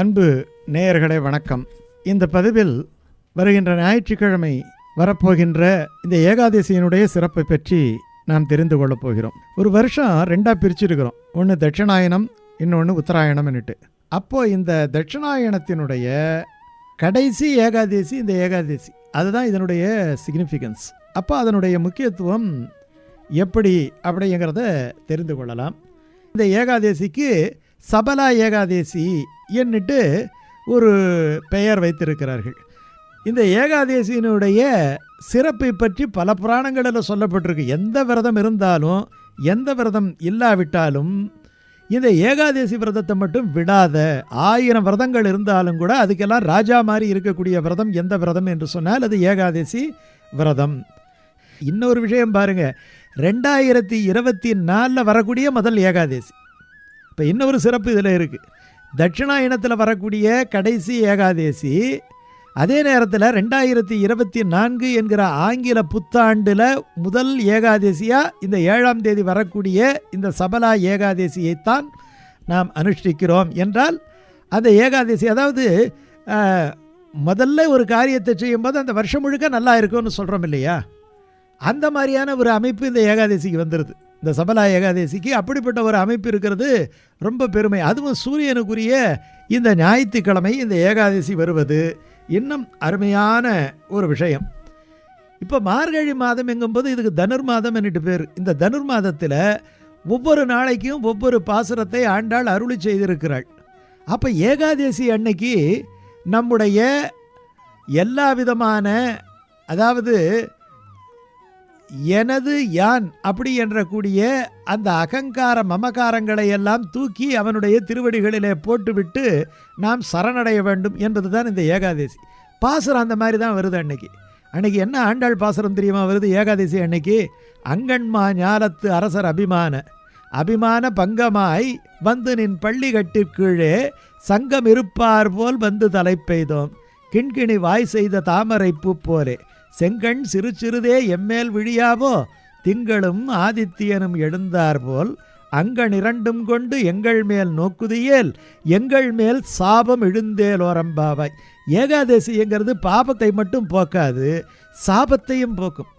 அன்பு நேயர்களே வணக்கம். இந்த பதிவில் வருகின்ற ஞாயிற்றுக்கிழமை வரப்போகின்ற இந்த ஏகாதசியினுடைய சிறப்பை பற்றி நாம் தெரிந்து கொள்ளப் போகிறோம். ஒரு வருஷம் ரெண்டாக பிரிச்சிருக்கிறோம். ஒன்று தட்சிணாயனம் இன்னொன்று உத்தராயணம்னுட்டு அப்போது இந்த தட்சிணாயனத்தினுடைய கடைசி ஏகாதசி இந்த ஏகாதசி அதுதான் இதனுடைய சிக்னிஃபிகன்ஸ் அப்போ அதனுடைய முக்கியத்துவம் எப்படி அப்படிங்கிறத தெரிந்து கொள்ளலாம். இந்த ஏகாதசிக்கு சபலா ஏகாதசி என்னிட்டு ஒரு பெயர் வைத்திருக்கிறார்கள். இந்த ஏகாதேசியினுடைய சிறப்பை பற்றி பல புராணங்களில் சொல்லப்பட்டிருக்கு. எந்த விரதம் இருந்தாலும் எந்த விரதம் இல்லாவிட்டாலும் இந்த ஏகாதேசி விரதத்தை மட்டும் விடாத ஆயிரம் விரதங்கள் இருந்தாலும் கூட அதுக்கெல்லாம் ராஜா மாதிரி இருக்கக்கூடிய விரதம் எந்த விரதம் என்று சொன்னால் அது ஏகாதேசி விரதம். இன்னொரு விஷயம் பாருங்கள் ரெண்டாயிரத்தி இருபத்தி நாலில் வரக்கூடிய முதல் ஏகாதேசி. இப்போ இன்னொரு சிறப்பு இதில் இருக்குது தட்சிணாயனத்தில் வரக்கூடிய கடைசி ஏகாதேசி அதே நேரத்தில் ரெண்டாயிரத்தி இருபத்தி நான்கு என்கிற ஆங்கில புத்தாண்டில் முதல் ஏகாதேசியாக இந்த ஏழாம் தேதி வரக்கூடிய இந்த சபலா ஏகாதேசியைத்தான் நாம் அனுஷ்டிக்கிறோம் என்றால் அந்த ஏகாதேசி அதாவது முதல்ல ஒரு காரியத்தை செய்யும்போது அந்த வருஷம் முழுக்க நல்லா இருக்கும்னு சொல்கிறோம் இல்லையா? அந்த மாதிரியான ஒரு அமைப்பு இந்த ஏகாதசிக்கு வந்துடுது இந்த சபலா ஏகாதசிக்கு அப்படிப்பட்ட ஒரு அமைப்பு இருக்கிறது ரொம்ப பெருமை. அதுவும் சூரியனுக்குரிய இந்த ஞாயிற்றுக்கிழமை இந்த ஏகாதசி வருவது இன்னும் அருமையான ஒரு விஷயம். இப்போ மார்கழி மாதம் எங்கும்போது இதுக்கு தனுர் மாதம் பேர். இந்த தனுர் மாதத்தில் ஒவ்வொரு நாளைக்கும் ஒவ்வொரு பாசுரத்தை ஆண்டாள் அருளி செய்திருக்கிறாள். அப்போ ஏகாதசி அன்னைக்கு நம்முடைய எல்லா விதமான அதாவது எனது யான் அப்படி என்ற கூடிய அந்த அகங்கார மமகாரங்களை எல்லாம் தூக்கி அவனுடைய திருவடிகளிலே போட்டுவிட்டு நாம் சரணடைய வேண்டும் என்பது தான் இந்த ஏகாதசி. பாசுரம் அந்த மாதிரி தான் வருது அன்னைக்கு. அன்னைக்கு என்ன ஆண்டாள் பாசுரம் தெரியுமா வருது ஏகாதசி அன்னைக்கு? அங்கன்மா ஞாலத்து அரசர் அபிமான. அபிமான பங்கமாய் வந்து நின் பள்ளி கட்டிற்கீழே சங்கம் இருப்பார் போல் வந்து தலை பெய்தோம் கிண்கிணி வாய் செய்த தாமரை பூ போலே. செங்கண் சிறு சிறுதே எம்மேல் விழியாவோ? திங்களும் ஆதித்யனும் எழுந்தார்போல் அங்கன் இரண்டும் கொண்டு எங்கள் மேல் நோக்குதியேல் எங்கள் மேல் சாபம் எழுந்தேல் ஓரம்பாவாய் ஏகாதசிங்கிறது பாபத்தை மட்டும் போக்காது சாபத்தையும் போக்கும்.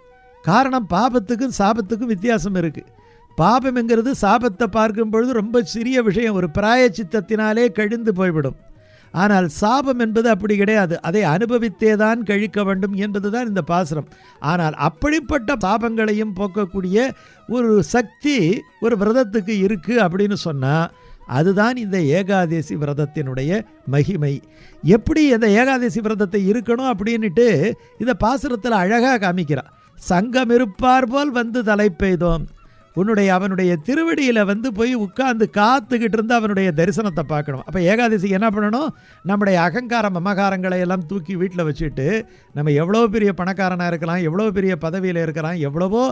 காரணம் பாபத்துக்கும் சாபத்துக்கும் வித்தியாசம் இருக்குது பாபம்ங்கிறது சாபத்தை பார்க்கும் பொழுது ரொம்ப சிறிய விஷயம் ஒரு பிராய சித்தத்தினாலே கழிந்து போய்விடும். ஆனால் சாபம் என்பது அப்படி கிடையாது. அதை அனுபவித்தே தான் கழிக்க வேண்டும் என்பதுதான் இந்த பாசுரம். ஆனால் அப்படிப்பட்ட சாபங்களையும் போக்கக்கூடிய ஒரு சக்தி ஒரு விரதத்துக்கு இருக்குது அப்படின்னு சொன்னால் அதுதான் இந்த ஏகாதேசி விரதத்தினுடைய மகிமை. எப்படி இந்த ஏகாதேசி விரதத்தை இருக்கணும் அப்படின்னுட்டு இந்த பாசுரத்தில் அழகாக காமிக்கிறான் சங்கம் இருப்பார் போல் வந்து தலை பெய்தோம் உன்னுடைய அவனுடைய திருவடியில் வந்து போய் உட்கார்ந்து காத்துக்கிட்டு இருந்து அவனுடைய தரிசனத்தை பார்க்கணும். அப்போ ஏகாதசி என்ன பண்ணணும்? நம்முடைய அகங்கார மமகாரங்களை எல்லாம் தூக்கி வீட்டில் வச்சுட்டு நம்ம எவ்வளோ பெரிய பணக்காரனாக இருக்கலாம் எவ்வளோ பெரிய பதவியில் இருக்கலாம் எவ்வளவோ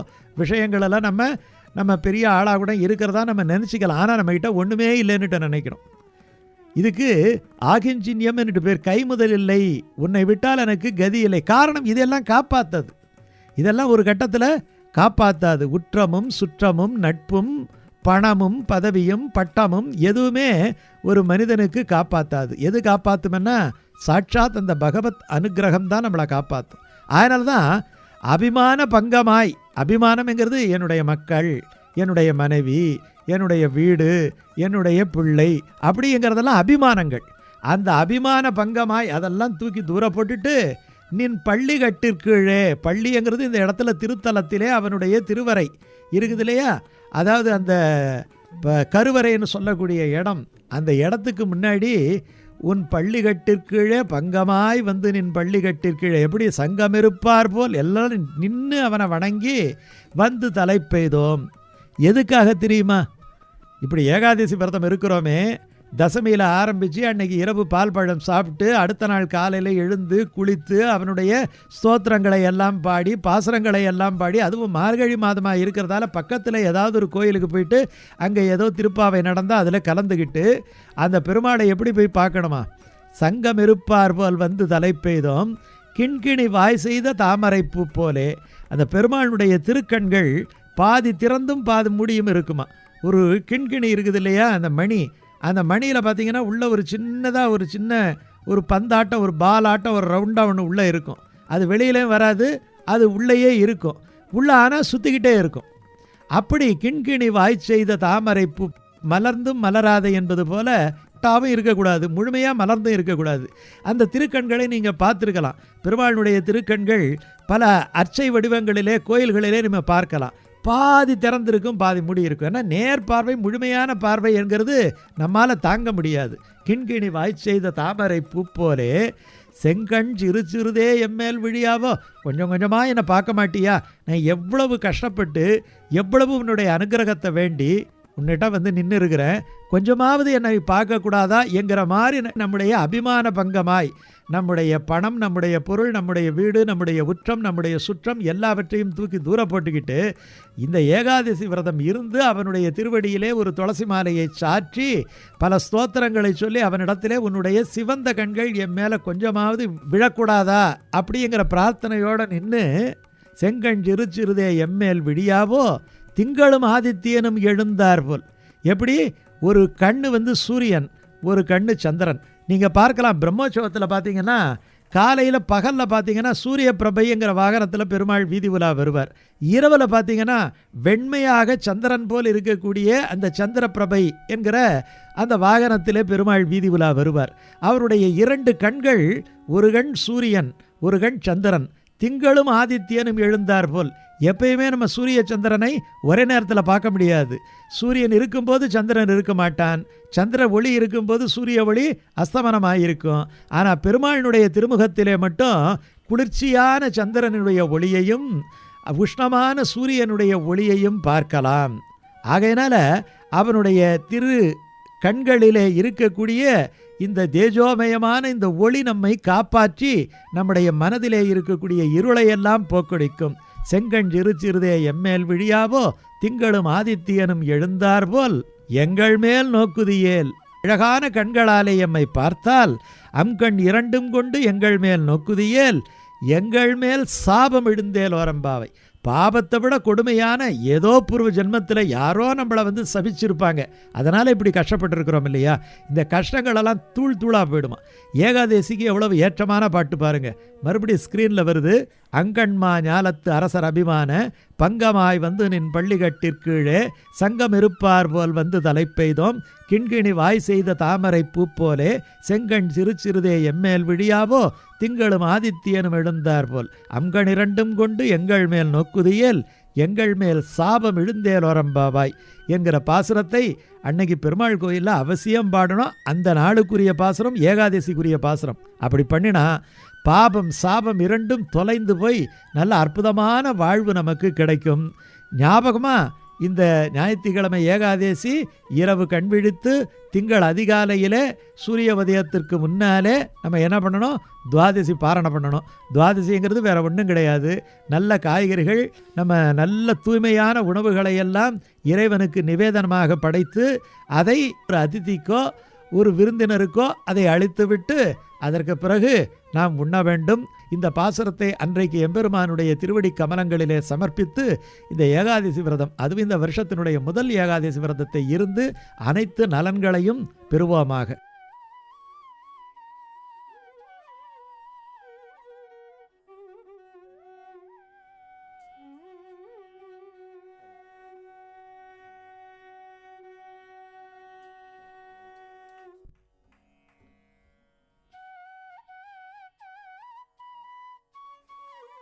விஷயங்களெல்லாம் நம்ம நம்ம பெரிய ஆளாக கூட இருக்கிறதா நம்ம நினச்சிக்கலாம். ஆனால் நம்மகிட்ட ஒன்றுமே இல்லைன்னுட்டு நினைக்கிறோம் இதுக்கு ஆகிஞ்சின்யம்னுட்டு பேர் கைமுதல் இல்லை உன்னை விட்டால் எனக்கு கதி இல்லை. காரணம் இதெல்லாம் காப்பாத்தது. இதெல்லாம் ஒரு கட்டத்தில் காப்பாற்றாது உற்றமும் சுற்றமும் நட்பும் பணமும் பதவியும் பட்டமும் எதுவுமே ஒரு மனிதனுக்கு காப்பாற்றாது எது காப்பாற்றுமென்னா சாட்சாத் அந்த பகவத் அனுக்கிரகம் தான் நம்மளை காப்பாற்றும் அதனால தான் அபிமான பங்கமாய் அபிமானம்ங்கிறது என்னுடைய மக்கள் என்னுடைய மனைவி என்னுடைய வீடு என்னுடைய பிள்ளை அப்படிங்கிறதெல்லாம் அபிமானங்கள். அந்த அபிமான பங்கமாய் அதெல்லாம் தூக்கி தூர போட்டுட்டு நின் பள்ளி கட்டிற்கீழே பள்ளிங்கிறது இந்த இடத்துல திருத்தலத்திலே அவனுடைய திருவரை இருக்குது இல்லையா? அதாவது அந்த ப- கருவறைன்னு சொல்லக்கூடிய இடம். அந்த இடத்துக்கு முன்னாடி உன் பள்ளி கட்டிற்கீழே பங்கமாய் வந்து நின் பள்ளி கட்டிற்கீழே எப்படி சங்கம் இருப்பார் போல் எல்லாரும் நின்று அவனை வணங்கி வந்து தலை பெய்தோம் எதுக்காக தெரியுமா? இப்படி ஏகாதசி விரதம் இருக்கிறோமே. தசமியில் ஆரம்பித்து அன்னைக்கு இரவு பால் பழம் சாப்பிட்டு அடுத்த நாள் காலையில் எழுந்து குளித்து அவனுடைய ஸ்தோத்திரங்களை எல்லாம் பாடி பாசுரங்களை எல்லாம் பாடி அதுவும் மார்கழி மாதமாக இருக்கிறதால பக்கத்தில் ஏதாவது ஒரு கோயிலுக்கு போயிட்டு அங்கே ஏதோ திருப்பாவை நடந்தால் அதில் கலந்துக்கிட்டு அந்த பெருமாளை எப்படி போய் பார்க்கணுமா? சங்கம் இருப்பார் போல் வந்து தலை பெய்தோம். கிண்கிணி வாய் செய்த தாமரை பூ போலே. அந்த பெருமாளுடைய திருக்கண்கள் பாதி திறந்தும் பாதி மூடியும் இருக்குமா? ஒரு கிண்கிணி இருக்குது இல்லையா அந்த மணி? அந்த மணியில் பார்த்தீங்கன்னா உள்ளே ஒரு சின்னதாக ஒரு சின்ன ஒரு பந்தாட்டம் ஒரு பால் ஆட்டம் ஒரு ரவுண்டாக ஒன்று உள்ளே இருக்கும். அது வெளியிலேயும் வராது அது உள்ளேயே இருக்கும். உள்ள ஆனால் சுற்றிக்கிட்டே இருக்கும். அப்படி கிண்கிணி வாய் செய்த தாமரை பூ மலர்ந்தும் மலராது என்பது போல டாவும் இருக்கக்கூடாது முழுமையாக மலர்ந்தும் இருக்கக்கூடாது. அந்த திருக்கண்களை நீங்கள் பார்த்துருக்கலாம். பெருமாளுடைய திருக்கண்கள் பல அர்ச்சை வடிவங்களிலே கோயில்களிலே நம்ம பார்க்கலாம். பாதி திறந்திருக்கும் பாதி முடி இருக்கும் ஏன்னா நேர் பார்வை முழுமையான பார்வை என்கிறது நம்மால் தாங்க முடியாது. கிண்கிணி வாய் செய்த தாமரை பூ போலே செங்கண் சிறு சிறுதே எம்மேல் விழியாவோ? கொஞ்சம் கொஞ்சமாக என்னை பார்க்க மாட்டியா? நான் எவ்வளவு கஷ்டப்பட்டு எவ்வளவு உன்னுடைய அனுகிரகத்தை வேண்டி உன்னிட்ட வந்து நின்று இருக்கிறேன் கொஞ்சமாவது என்னை பார்க்கக்கூடாதா என்கிற மாதிரி நம்முடைய அபிமான பங்கமாய். நம்முடைய பணம் நம்முடைய பொருள் நம்முடைய வீடு நம்முடைய உற்றம் நம்முடைய சுற்றம் எல்லாவற்றையும் தூக்கி தூர போட்டுக்கிட்டு இந்த ஏகாதசி விரதம் இருந்து அவனுடைய திருவடியிலே ஒரு துளசி மாலையை சாற்றி பல ஸ்தோத்திரங்களை சொல்லி அவனிடத்திலே உன்னுடைய சிவந்த கண்கள் என் மேலே கொஞ்சமாவது விழக்கூடாதா? அப்படிங்கிற பிரார்த்தனையோடு நின்று செங்கண் சிறு சிறுதே எம்மேல் விடியாவோ திங்களும் ஆதித்யனும் எழுந்தார் போல். எப்படி? ஒரு கண்ணு வந்து சூரியன் ஒரு கண்ணு சந்திரன். நீங்கள் பார்க்கலாம் பிரம்மோற்சவத்தில் பார்த்தீங்கன்னா காலையில் பகலில் பார்த்தீங்கன்னா சூரிய பிரபைங்கிற வாகனத்தில் பெருமாள் வீதி உலா வருவார். இரவில் பார்த்தீங்கன்னா வெண்மையாக சந்திரன் போல் இருக்கக்கூடிய அந்த சந்திர பிரபை என்கிற அந்த வாகனத்திலே பெருமாள் வீதி உலா வருவார். அவருடைய இரண்டு கண்கள் ஒரு கண் சூரியன் ஒரு கண் சந்திரன். திங்களும் ஆதித்யனும் எழுந்தார் போல். எப்பயுமே நம்ம சூரிய சந்திரனை ஒரே நேரத்தில் பார்க்க முடியாது. சூரியன் இருக்கும்போது சந்திரன் இருக்க மாட்டான். சந்திர ஒளி இருக்கும்போது சூரிய ஒளி அஸ்தமனமாக இருக்கும். ஆனால் பெருமாளினுடைய திருமுகத்திலே மட்டும் குளிர்ச்சியான சந்திரனுடைய ஒளியையும் உஷ்ணமான சூரியனுடைய ஒளியையும் பார்க்கலாம். ஆகையினால் அவனுடைய திரு கண்களிலே இருக்கக்கூடிய இந்த தேஜோமயமான இந்த ஒளி நம்மை காப்பாற்றி நம்முடைய மனதிலே இருக்கக்கூடிய இருளையெல்லாம் போக்கொடிக்கும். செங்கண் சிறு சிறுதே எம்மேல் விழியாவோ திங்களும் ஆதித்யனும் எழுந்தார் போல் எங்கள் மேல் நோக்குதியேல். அழகான கண்களாலே எம்மை பார்த்தால் அம்கண் இரண்டும் கொண்டு எங்கள் மேல் நோக்குதியேல். எங்கள் மேல் சாபம் இழுந்தேல் ஓரம்பாவை. பாபத்தை விட கொடுமையான ஏதோ பூர்வ ஜென்மத்தில் யாரோ நம்மளை வந்து சபிச்சிருப்பாங்க. அதனால் இப்படி கஷ்டப்பட்டுருக்குறோம் இல்லையா? இந்த கஷ்டங்களெல்லாம் தூள் தூளாக போயிடுமா? ஏகாதேசிக்கு எவ்வளவு ஏற்றமான பாட்டு பாருங்கள் மறுபடியும் ஸ்க்ரீனில் வருது அங்கண்மா ஞாலத்து அரசர் அபிமான பங்கமாய் வந்து நின் பள்ளிகட்டிற்கீழே சங்கம் இருப்பார் போல் வந்து தலை பெய்தோம். கிண்கிணி வாய் செய்த தாமரை பூ போலே செங்கண் சிறு சிறுதே எம்மேல் விழியாவோ? திங்களும் ஆதித்யனும் எழுந்தார் போல். அம்கண் இரண்டும் கொண்டு எங்கள் மேல் நோக்குதியேல் எங்கள் மேல் சாபம் இழுந்தேல் ஒரம்பாவாய். என்கிற பாசுரத்தை அன்னைக்கு பெருமாள் கோயிலில் அவசியம் பாடணும். அந்த நாளுக்குரிய பாசுரம் ஏகாதசிக்குரிய பாசுரம். அப்படி பண்ணினா பாபம் சாபம் இரண்டும் தொலைந்து போய் நல்ல அற்புதமான வாழ்வு நமக்கு கிடைக்கும். ஞாபகமாக இந்த ஞாயிற்றுக்கிழமை ஏகாதேசி இரவு கண்விழித்து திங்கள் அதிகாலையிலே சூரிய உதயத்திற்கு முன்னாலே நம்ம என்ன பண்ணணும்? துவாதசி பாரணம் பண்ணணும். துவாதசிங்கிறது வேறு ஒன்றும் கிடையாது. நல்ல காய்கறிகள் நம்ம நல்ல தூய்மையான உணவுகளை எல்லாம் இறைவனுக்கு நிவேதனமாக படைத்து அதை ஒரு அதிதிக்கோ ஒரு விருந்தினருக்கோ அதை அழித்துவிட்டு அதற்கு பிறகு நாம் உண்ண வேண்டும். இந்த பாசுரத்தை அன்றைக்கு எம்பெருமானுடைய திருவடி கமலங்களிலே சமர்ப்பித்து இந்த ஏகாதசி விரதம் அதுவும் இந்த வருஷத்தினுடைய முதல் ஏகாதசி விரதத்தை இருந்து அனைத்து நலன்களையும் பெறுவோமாக.